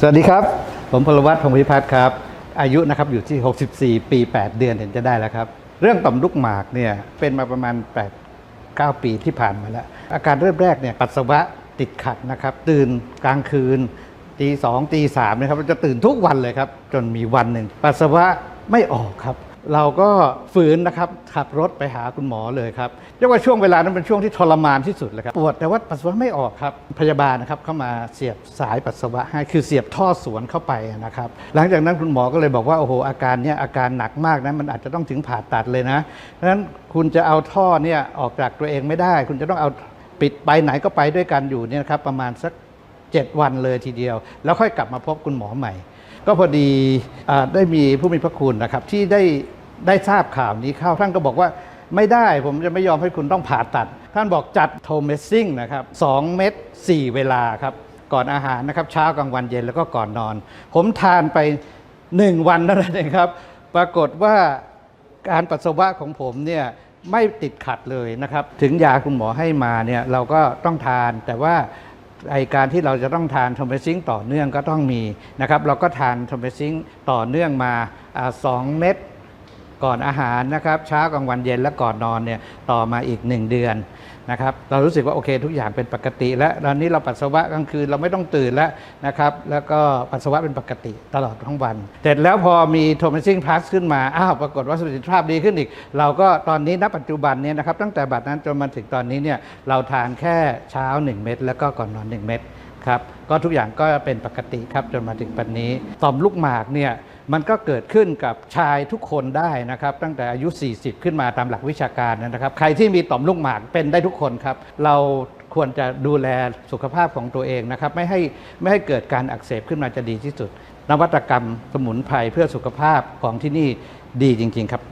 สวัสดีครับ ผมพลวัตพงพิพัฒน์ครับ อายุนะครับอยู่ที่ 64 ปี 8 เดือนเห็นจะได้แล้วครับ เรื่องต่อมลูกหมากเนี่ยเป็นมาประมาณ 8 9 ปีที่ผ่านมาแล้ว อาการเริ่มแรกเนี่ยปัสสาวะติดขัดนะครับ ตื่นกลางคืนตีสองตีสามนะครับเราจะตื่นทุกวันเลยครับ จนมีวันหนึ่งปัสสาวะไม่ออกครับ เราก็ฝืนนะครับขับรถไปหาคุณหมอเลยครับเรียกว่าช่วงเวลานั้นเป็นช่วงที่ทรมานที่สุดเลยครับปวดแต่ว่าปัสสาวะไม่ออกครับพยาบาลนะครับเข้ามาเสียบสายปัสสาวะให้คือเสียบท่อสวนเข้าไปนะครับหลังจากนั้นคุณหมอก็เลยบอกว่าโอ้โหอาการเนี้ยอาการหนักมากนะมันอาจจะต้องถึงผ่าตัดเลยนะเพราะฉะนั้นคุณจะเอาท่อเนี่ยออกจากตัวเองไม่ได้ คุณจะต้องเอาปิดไปไหนก็ไปด้วยกันอยู่เนี่ยครับประมาณสัก 7 วันเลยทีเดียว แล้วค่อยกลับมาพบคุณหมอใหม่ ก็พอดีอได้มีผู้มีพระคุณนะครับ ที่ได้ได้ทราบข่าวนี้เข้าท่านก็บอกว่าไม่ได้ผมจะไม่ยอมให้คุณต้องผ่าตัด ท่านบอกจัดโทเมสซิ่งนะครับ2เม็ด4 เวลาครับ ก่อนอาหารนะครับ เช้ากลางวันเย็นแล้วก็ก่อนนอน ผมทานไป 1 วันเท่านั้นเองครับ ปรากฏว่าการปัสสาวะของผมเนี่ยไม่ติดขัดเลยนะครับ ถึงยาคุณหมอให้มาเนี่ยเราก็ต้องทานแต่ว่า ไอการที่เราจะต้องทานทอมเบซิงต่อเนื่องก็ต้องมีนะครับเราก็ทานทอมเบซิงต่อเนื่องมาอาสองเม็ด ก่อนอาหารนะครับเช้ากลางวันเย็นและก่อนนอนเนี่ยต่อมาอีก 1 เดือนนะครับเรารู้สึกว่าโอเคทุกอย่างเป็นปกติ และตอนนี้เราปัสสาวะกลางคืนเราไม่ต้องตื่นแล้วนะครับแล้วก็ปัสสาวะเป็นปกติตลอดทั้งวัน เสร็จแล้วพอมีโทมัสซิงพลัสขึ้นมาอ้าวปรากฏว่าสิทธิภาพดีขึ้นอีก เราก็ตอนนี้ณปัจจุบันเนี่ยนะครับตั้งแต่บัดนั้นจนมาถึงตอนนี้เนี่ยเราทานแค่เช้า 1 เม็ดแล้วก็ก่อนนอน 1 เม็ดครับก็ทุกอย่างก็เป็นปกติครับจนมาถึงปัจจุบันนี้ต่อมลูกหมากเนี่ย มันก็เกิดขึ้นกับชายทุกคนได้นะครับ ตั้งแต่อายุ 40 ขึ้นมาตามหลักวิชาการนะครับ ใครที่มีต่อมลูกหมากเป็นได้ทุกคนครับ เราควรจะดูแลสุขภาพของตัวเองนะครับ ไม่ให้ไม่ให้เกิดการอักเสบขึ้นมาจะดีที่สุด นวัตกรรมสมุนไพรเพื่อสุขภาพของที่นี่ดีจริง ๆ ครับ